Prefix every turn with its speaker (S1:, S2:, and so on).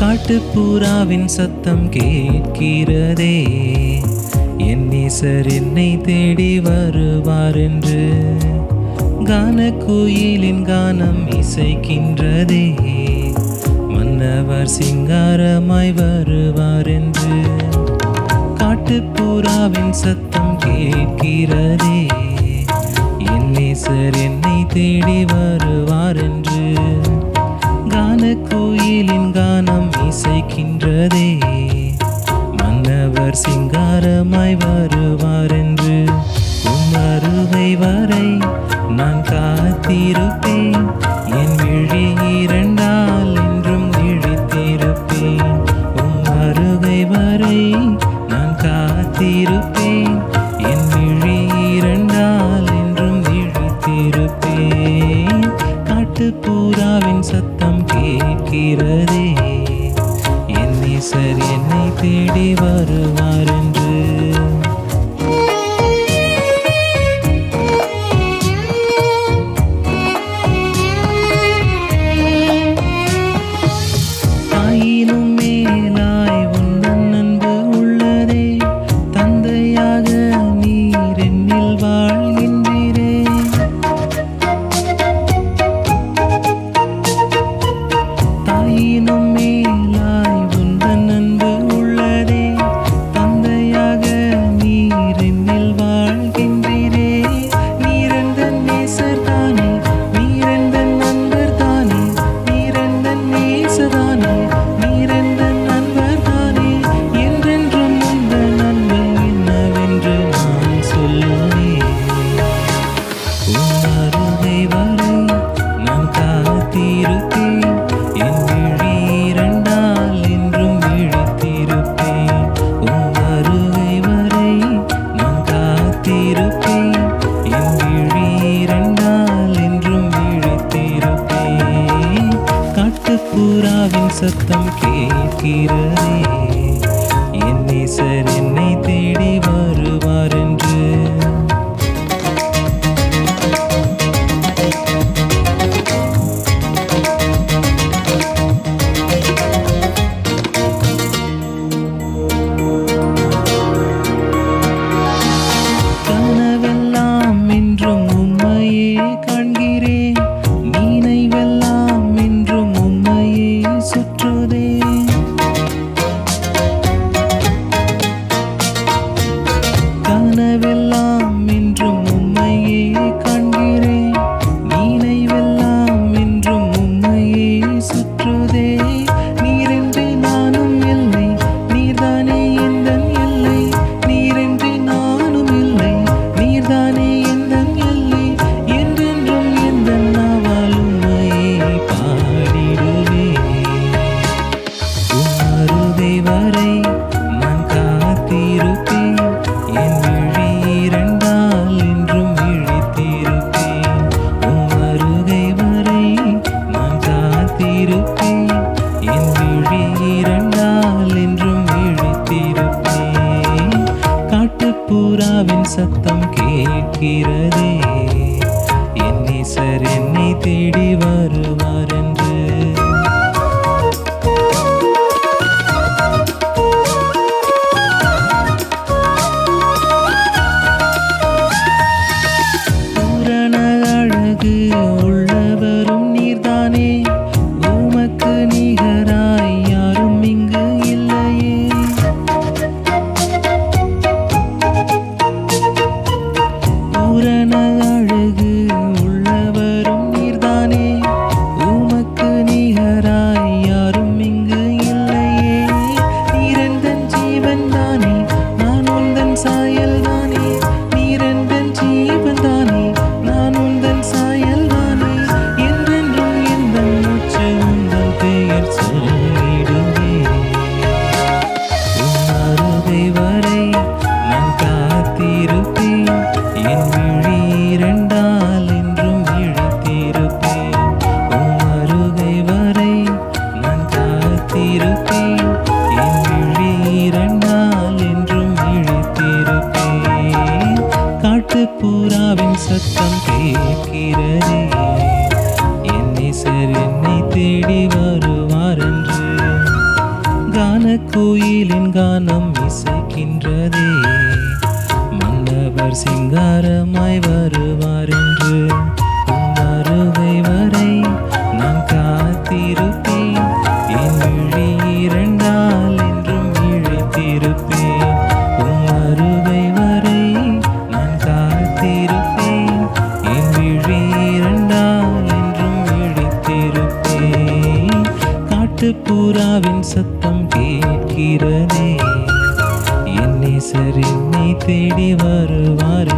S1: காட்டுப்புறாவின் சத்தம் கேட்கிறதே. என் நேசர் என்னை தேடி வருவார் என்று கான கோயிலின் கானம் இசைக்கின்றதே. மன்னவர் சிங்காரமாய் வருவார் என்று காட்டுப்புறாவின் சத்தம் கேட்கிறதே. என் நேசர் என்னை தேடி வருவார் என்று கானக்குயிலின் கானம் இசைக்கின்றதே. அவர் சிங்காரமாய் வருவார் என்று உம் அருகை வரை நான் காத்திருப்பேன். என் விழி இரண்டால் என்றும் விழித்திருப்பேன். உம் அருகை வரை நான் காத்திருப்பேன். என் விழி இரண்டால் என்றும் விழித்திருப்பேன். காட்டுப்புறாவின் சத்தம் கேட்கிறதே. நேசர் என்னை தேடி வருவார் என்று புறாவின் சத்தம் கேட்கிறதே. என் நேசர் வரை நான் காத்திருப்பேன். என் விழி இரண்டால் என்றும் விழித்திருப்பேன். உன் வருகை வரை நான் காத்திருப்பேன். என் விழி இரண்டால் என்றும் விழித்திருப்பேன். காட்டுப்புறாவின் சத்தம் கேட்கிறதே. என்னை நேசர் என்னை தேடி கோயிலின் கானம் இசைக்கின்றதே. மன்னவர் சிங்காரமாய் வருவார் என்று வருகை வரை நான் காத்திருப்பேன். என் விழி இரண்டால் என்றும் இழைத்திருப்பேன். உன் வருகை வரை நான் காத்திருப்பேன். என் விழி இரண்டால் என்றும் இழைத்திருப்பேன். காட்டுப்புறாவின் சத்தம் கே கேட்கிறதே என்னை சரி நீ தேடி வருவார்